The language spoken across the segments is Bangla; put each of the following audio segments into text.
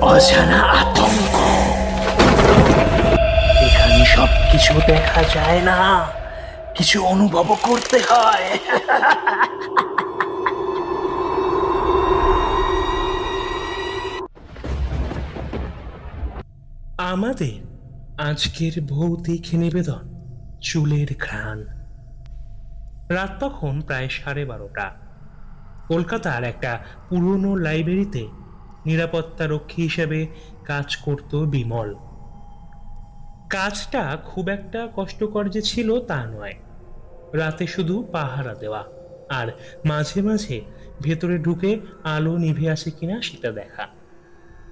অজানা আতঙ্ক। এখানে সব কিছু দেখা যায় না। কিছু অনুভব করতে হয়। আমাদের আজকের ভৌতিক নিবেদন, চুলের ঘ্রাণ। রাত তখন প্রায় সাড়ে বারোটা। কলকাতার একটা পুরনো লাইব্রেরিতে নিরাপত্তা রক্ষী হিসেবে কাজ করত বিমল। কাজটা খুব একটা কষ্টকর যে ছিল তা নয়। রাতে শুধু পাহারা দেওয়া আর মাঝে মাঝে ভেতরে ঢুকে আলো নিভে আসে কিনা সেটা দেখা।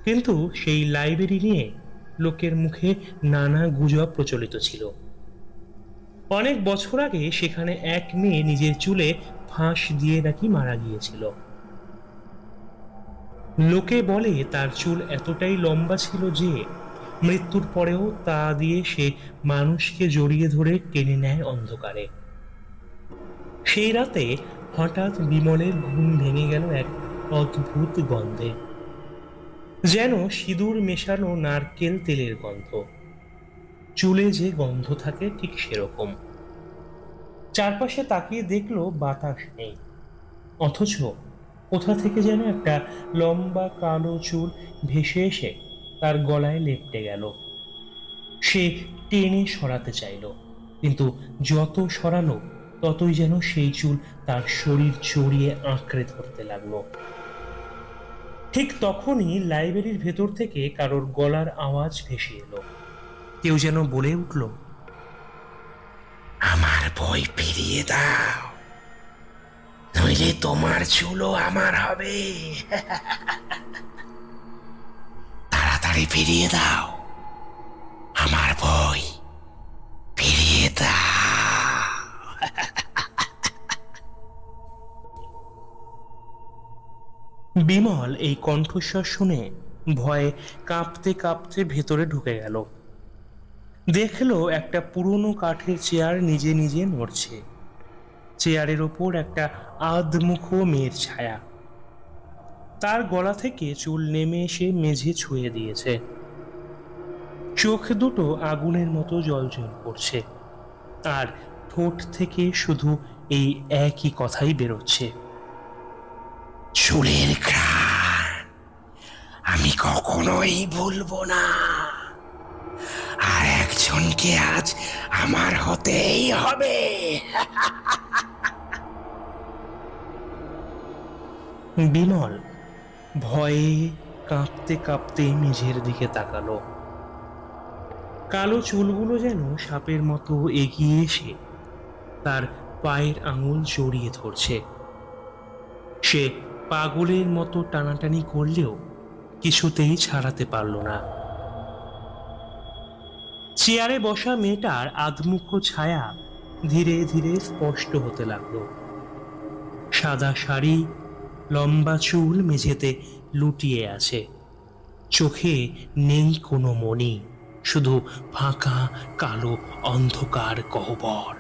কিন্তু সেই লাইব্রেরি নিয়ে লোকের মুখে নানা গুজব প্রচলিত ছিল। অনেক বছর আগে সেখানে এক মেয়ে নিজের চুলে ফাঁস দিয়ে নাকি মারা গিয়েছিল। লোকে বলে তার চুল এতটাই লম্বা ছিল যে মৃত্যুর পরেও তা দিয়ে সে মানুষকে জড়িয়ে ধরে টেনে নেয় অন্ধকারে। সেই রাতে হঠাৎ বিমলের ঘুম ভেঙে গেল এক অদ্ভুত গন্ধে, যেন সিঁদুর মেশানো নারকেল তেলের গন্ধ। চুলে যে গন্ধ থাকে, ঠিক সেরকম। চারপাশে তাকিয়ে দেখল বাতাস নেই। অথচ কোথা থেকে যেন একটা লম্বা কালো চুল ভেসে এসে তার গলায় লেপটে গেল। সে টেনে সরাতে চাইল, কিন্তু যত সরালো ততই যেন সেই চুল তার শরীর জড়িয়ে আঁকড়ে ধরতে লাগল। ঠিক তখনই লাইব্রেরির ভেতর থেকে কারোর গলার আওয়াজ ভেসে এলো। কেউ যেন বলে উঠল আমার বই ফিরিয়ে দাও নইলে তোমার চুলও আমার হবে। তাড়াতাড়ি ফিরিয়ে দাও আমার বই ফিরিয়ে দাও। বিমল এই কণ্ঠস্বর শুনে ভয়ে কাঁপতে কাঁপতে ভেতরে ঢুকে গেল। দেখল একটা পুরনো কাঠের চেয়ার নিজে নিজে নড়ছে। চেয়ারের ওপর একটা আধমুখ মেয়ের ছায়া। তার গলা থেকে চুল নেমে এসে মেঝে ছুঁয়ে দিয়েছে। চোখ দুটো আগুনের মতো জলজল করছে। আর ঠোঁট থেকে শুধু এই একই কথাই বেরোচ্ছে। চুলের ঘ্রাণ, আমি কখনোই ভুলবো না। একজনকে আজ আমার হতেই হবে? বিমল ভয়ে কাঁপতে কাঁপতে মেঝের দিকে তাকালো। কালো চুলগুলো যেন সাপের মতো এগিয়ে এসে তার পায়ের আঙুল জড়িয়ে ধরছে। সে পাগলের মতো টানাটানি করলেও কিছুতেই ছাড়াতে পারল না। চেয়ারে বসা মেয়েটার আধমুখ ছায়া ধীরে ধীরে স্পষ্ট হতে লাগল। সাদা শাড়ি, লম্বা চুল মেঝেতে লুটিয়ে আছে। চোখে নেই কোনো মনি শুধু ফাঁকা কালো অন্ধকার গহ্বর।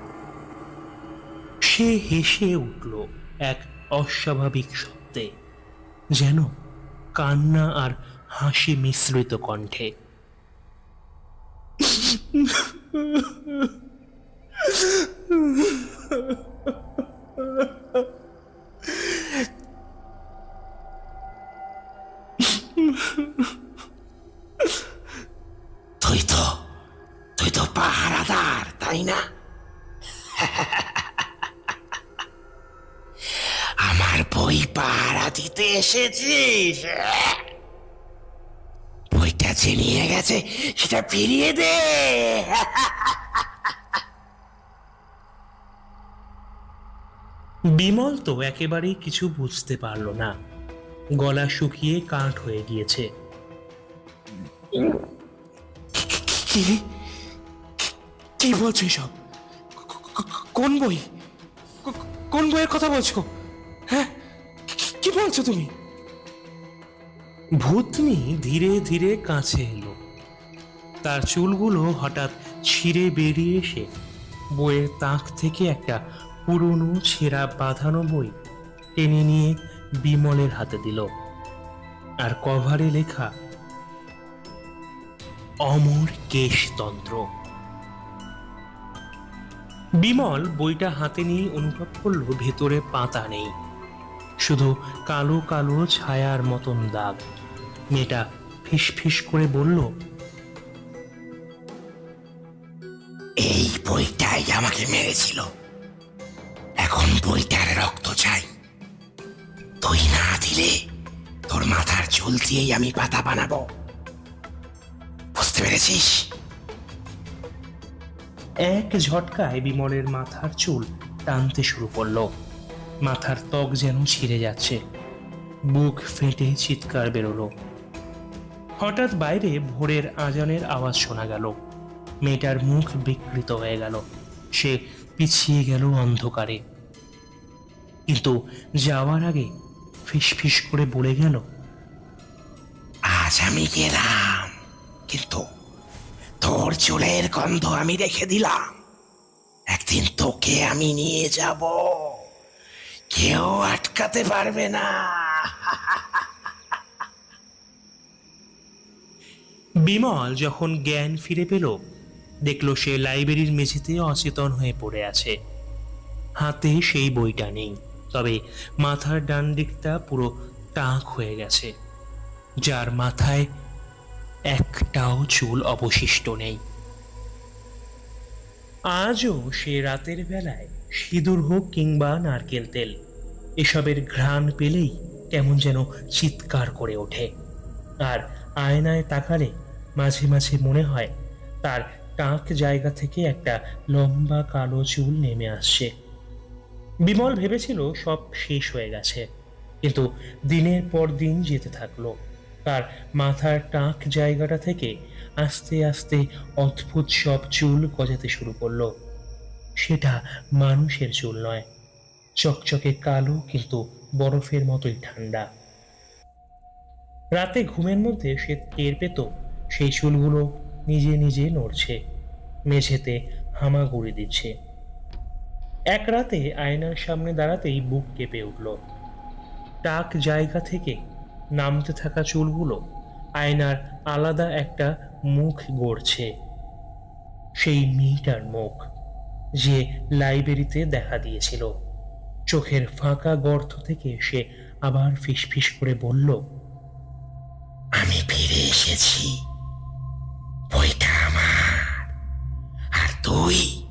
সে হেসে উঠল এক অস্বাভাবিক শব্দে, যেন কান্না আর হাসি মিশ্রিত কণ্ঠে। তুই তো তুই তো পাহারাদার তাই না? আমার বই পাহারা দিতে এসেছিস। যে নিয়ে গেছে সেটা ফিরিয়ে দে। বিমল তো একেবারেই কিছু বুঝতে পারল না। গলা শুকিয়ে কাঠ হয়ে গিয়েছে। কি? বলছো এসব? কোন বই? কোন বইয়ের কথা বলছো? হ্যাঁ? কি বলছো তুমি? ভূতনি ধীরে ধীরে কাছে এলো। তার চুলগুলো হঠাৎ ছিঁড়ে বেরিয়ে এসে বইয়ের তাক থেকে একটা পুরনো ছেঁড়া বাঁধানো বই টেনে নিয়ে বিমলের হাতে দিল। আর কভারে লেখা, অমর কেশতন্ত্র। বিমল বইটা হাতে নিয়ে অনুভব করল, ভেতরে পাতা নেই। শুধু কালো কালো ছায়ার মতন দাগ। মেয়েটা ফিস ফিস করে বলল এই বইটাই আমাকে মেরেছিল। এখন বইটার রক্ত চাই। তুই না দিলে তোর মাথার চুল দিয়েই আমি পাতা বানাবো। বুঝতে পেরেছিস? এক ঝটকায় বিমলের মাথার চুল টানতে শুরু করল। মাথার ত্বক যেন ছিঁড়ে যাচ্ছে। বুক ফেটে চিৎকার বেরোলো। হঠাৎ বাইরে ভোরের আজানের আওয়াজ শোনা গেল। মেয়েটার মুখ বিকৃত হয়ে গেল। সে পিছিয়ে গেল অন্ধকারে। কিন্তু যাওয়ার আগে ফিস ফিস করে বলে গেল, আজ আমি গেলাম, কিন্তু তোর চুলের গন্ধ আমি রেখে দিলাম। একদিন তোকে আমি নিয়ে যাব। কেউ আটকাতে পারবে না। বিমল যখন জ্ঞান ফিরে পেল, দেখল সে লাইব্রেরির মেঝেতে অচেতন হয়ে পড়ে আছে। হাতে সেই বইটা নেই, তবে মাথার ডান দিকটা পুরো টাক হয়ে গেছে। যার মাথায় একটাও চুল অবশিষ্ট নেই। আজও সে রাতের বেলায় সিঁদুর হোক কিংবা নারকেল তেল এসবের ঘ্রাণ পেলেই কেমন যেন চিৎকার করে ওঠে। আর আয়নায় তাকালে মাঝে মাঝে মনে হয় তার টাক জায়গা থেকে একটা লম্বা কালো চুল নেমে আসছে। বিমল ভেবেছিল সব শেষ হয়ে গেছে, কিন্তু দিনের পর দিন যেতে থাকল। তার মাথার টাক জায়গাটা থেকে আস্তে আস্তে অদ্ভুত সব চুল গজাতে শুরু করল। সেটা মানুষের চুল নয় চকচকে কালো কিন্তু বরফের মতোই ঠান্ডা। রাতে ঘুমের মধ্যে সে টের পেত, সেই চুলগুলো নিজে নিজে নড়ছে, মেঝেতে হামাগুড়ি দিচ্ছে। এক রাতে আয়নার সামনে দাঁড়াতেই বুক কেঁপে উঠল। টাক জায়গা থেকে নামতে থাকা চুলগুলো আয়নার আলাদা একটা মুখ গড়ছে। সেই মেয়েটার মুখ যে লাইব্রেরিতে দেখা দিয়েছিল। চোখের ফাঁকা গর্ত থেকে সে আবার ফিসফিস করে বলল আমি ফিরে এসেছি। বইটা আমার। আর তুই?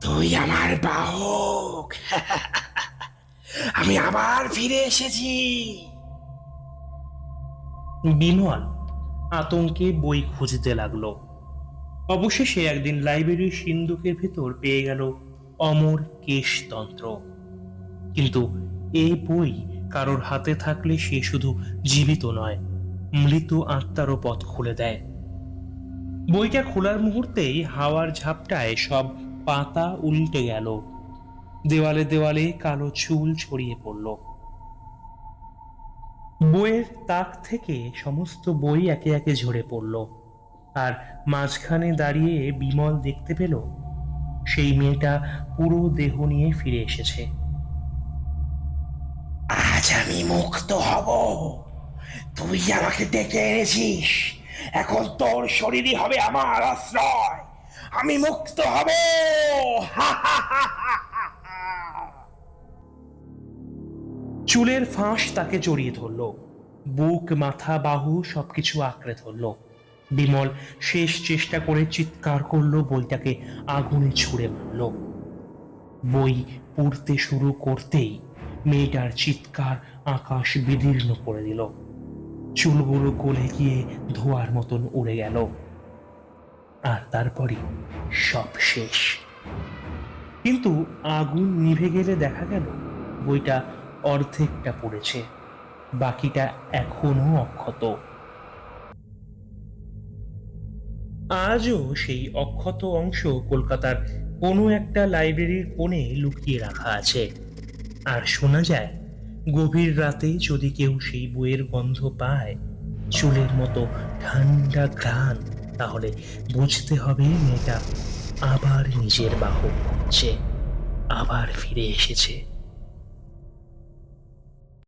তুই আমার বাহক। আমি আবার ফিরে এসেছি। বিমল আতঙ্কে বই খুঁজতে লাগল। অবশেষে একদিন লাইব্রেরির সিন্ধুকের ভেতর পেয়ে গেল অমর কেশতন্ত্র। কিন্তু এই বই কারোর হাতে থাকলে সে শুধু জীবিত নয় মৃত আত্মারও পথ খুলে দেয়। বইটা খোলার মুহূর্তেই হাওয়ার ঝাপটায় সব পাতা উল্টে গেল। দেওয়ালে দেওয়ালে কালো চুল ছড়িয়ে পড়ল। বইয়ের তাক থেকে সমস্ত বই একে একে ঝরে পড়ল। আর মাঝখানে দাঁড়িয়ে বিমল দেখতে পেল, সেই মেয়েটা পুরো দেহ নিয়ে ফিরে এসেছে। আমি মুক্ত হব। তুই আমাকে ডেকে এনেছিস। এখন তোর শরীরই হবে আমার আশ্রয়। আমি মুক্ত হব। চুলের ফাঁস তাকে জড়িয়ে ধরল। বুক, মাথা, বাহু সবকিছু আঁকড়ে ধরল। বিমল শেষ চেষ্টা করে চিৎকার করল, বইটাকে আগুনে ছুঁড়ে মারল। বই পড়তে শুরু করতেই মেয়েটার চিৎকার আকাশ বিদীর্ণ করে দিল। চুলগুলো গলে গিয়ে ধোয়ার মতন উড়ে গেল। আর তারপরই সব শেষ। কিন্তু আগুন নিভে গেলে দেখা গেল, বইটা অর্ধেকটা পড়েছে, বাকিটা এখনও অক্ষত। আজও সেই অক্ষত অংশ কলকাতার কোনো একটা লাইব্রেরির কোণে লুকিয়ে রাখা আছে। আর শোনা যায়, গভীর রাতে যদি কেউ সেই বইয়ের গন্ধ পায়, চুলের মতো ঠান্ডা ঘ্রাণ, তাহলে বুঝতে হবে মেয়েটা আবার নিজের বাহক হচ্ছে, আবার ফিরে এসেছে।